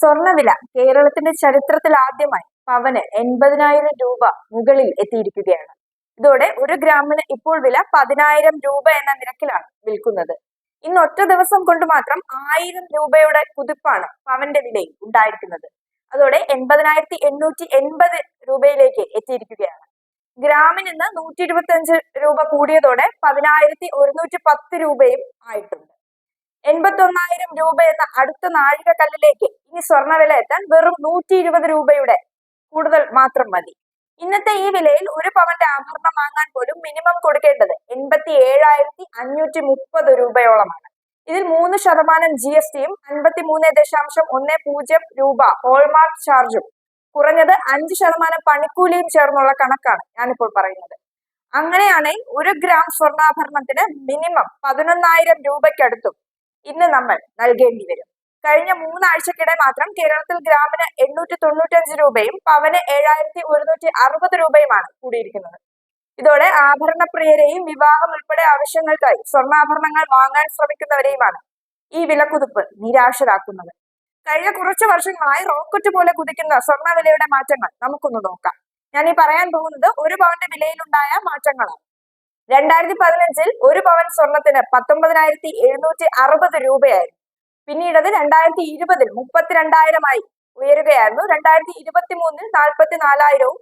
സ്വർണവില കേരളത്തിന്റെ ചരിത്രത്തിൽ ആദ്യമായി പവന് എൺപതിനായിരം രൂപ മുകളിൽ എത്തിയിരിക്കുകയാണ്. ഇതോടെ ഒരു ഗ്രാമിന് ഇപ്പോൾ വില പതിനായിരം രൂപ എന്ന നിരക്കിലാണ് വിൽക്കുന്നത്. ഇന്ന് ഒറ്റ ദിവസം കൊണ്ട് മാത്രം ആയിരം രൂപയുടെ കുതിപ്പാണ് പവന്റെ വിലയിൽ ഉണ്ടായിരിക്കുന്നത്. അതോടെ എൺപതിനായിരത്തി എണ്ണൂറ്റി എൺപത് രൂപയിലേക്ക് എത്തിയിരിക്കുകയാണ്. ഗ്രാമിന് ഇന്ന് നൂറ്റി ഇരുപത്തി അഞ്ച് രൂപ കൂടിയതോടെ പതിനായിരത്തി ഒരുന്നൂറ്റി പത്ത് രൂപയും ആയിട്ടുണ്ട് എൺപത്തി ഒന്നായിരം രൂപ എന്ന അടുത്ത നാഴികക്കല്ലിലേക്ക് ഇനി സ്വർണവില എത്താൻ വെറും നൂറ്റി ഇരുപത് രൂപയുടെ കൂടുതൽ മാത്രം മതി. ഇന്നത്തെ ഈ വിലയിൽ ഒരു പവന്റെ ആഭരണം വാങ്ങാൻ പോലും മിനിമം കൊടുക്കേണ്ടത് എൺപത്തി ഏഴായിരത്തി അഞ്ഞൂറ്റി മുപ്പത് രൂപയോളമാണ്. ഇതിൽ മൂന്ന് ശതമാനം ജി എസ് ടിയും അൻപത്തി മൂന്ന് ദശാംശം ഒന്ന് പൂജ്യം രൂപ ഹോൾമാർക്ക് ചാർജും കുറഞ്ഞത് അഞ്ച് ശതമാനം പണിക്കൂലിയും ചേർന്നുള്ള കണക്കാണ് ഞാനിപ്പോൾ പറയുന്നത്. അങ്ങനെയാണെങ്കിൽ ഒരു ഗ്രാം സ്വർണാഭരണത്തിന് മിനിമം പതിനൊന്നായിരം രൂപയ്ക്കടുത്തും ഇന്ന് നമ്മൾ നൽകേണ്ടി വരും. കഴിഞ്ഞ മൂന്നാഴ്ചക്കിടെ മാത്രം കേരളത്തിൽ ഗ്രാമിന് എണ്ണൂറ്റി തൊണ്ണൂറ്റഞ്ച് രൂപയും പവന് ഏഴായിരത്തി ഒരുന്നൂറ്റി അറുപത് രൂപയുമാണ് കൂടിയിരിക്കുന്നത്. ഇതോടെ ആഭരണപ്രിയരെയും വിവാഹം ഉൾപ്പെടെ ആവശ്യങ്ങൾക്കായി സ്വർണാഭരണങ്ങൾ വാങ്ങാൻ ശ്രമിക്കുന്നവരെയുമാണ് ഈ വിലക്കുതിപ്പ് നിരാശരാക്കുന്നത്. കഴിഞ്ഞ കുറച്ച് വർഷങ്ങളായി റോക്കറ്റ് പോലെ കുതിക്കുന്ന സ്വർണ വിലയുടെ മാറ്റങ്ങൾ നമുക്കൊന്ന് നോക്കാം. ഞാൻ ഈ പറയാൻ പോകുന്നത് ഒരു പവന്റെ വിലയിലുണ്ടായ മാറ്റങ്ങളാണ്. രണ്ടായിരത്തി പതിനഞ്ചിൽ ഒരു പവൻ സ്വർണത്തിന് പത്തൊമ്പതിനായിരത്തി എഴുന്നൂറ്റി അറുപത് രൂപയായിരുന്നു പിന്നീട് അത് രണ്ടായിരത്തി ഇരുപതിൽ മുപ്പത്തിരണ്ടായിരമായി ഉയരുകയായിരുന്നു. രണ്ടായിരത്തി ഇരുപത്തി മൂന്നിൽ നാൽപ്പത്തി നാലായിരവും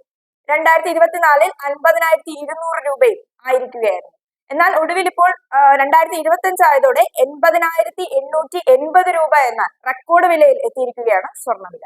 രണ്ടായിരത്തി ഇരുപത്തിനാലിൽ അൻപതിനായിരത്തി ഇരുന്നൂറ് രൂപയും ആയിരിക്കുകയായിരുന്നു. എന്നാൽ ഒടുവിൽ ഇപ്പോൾ രണ്ടായിരത്തി ഇരുപത്തി അഞ്ചായതോടെ എൺപതിനായിരത്തി എണ്ണൂറ്റി എൺപത് രൂപ എന്ന റെക്കോർഡ് വിലയിൽ എത്തിയിരിക്കുകയാണ് സ്വർണവില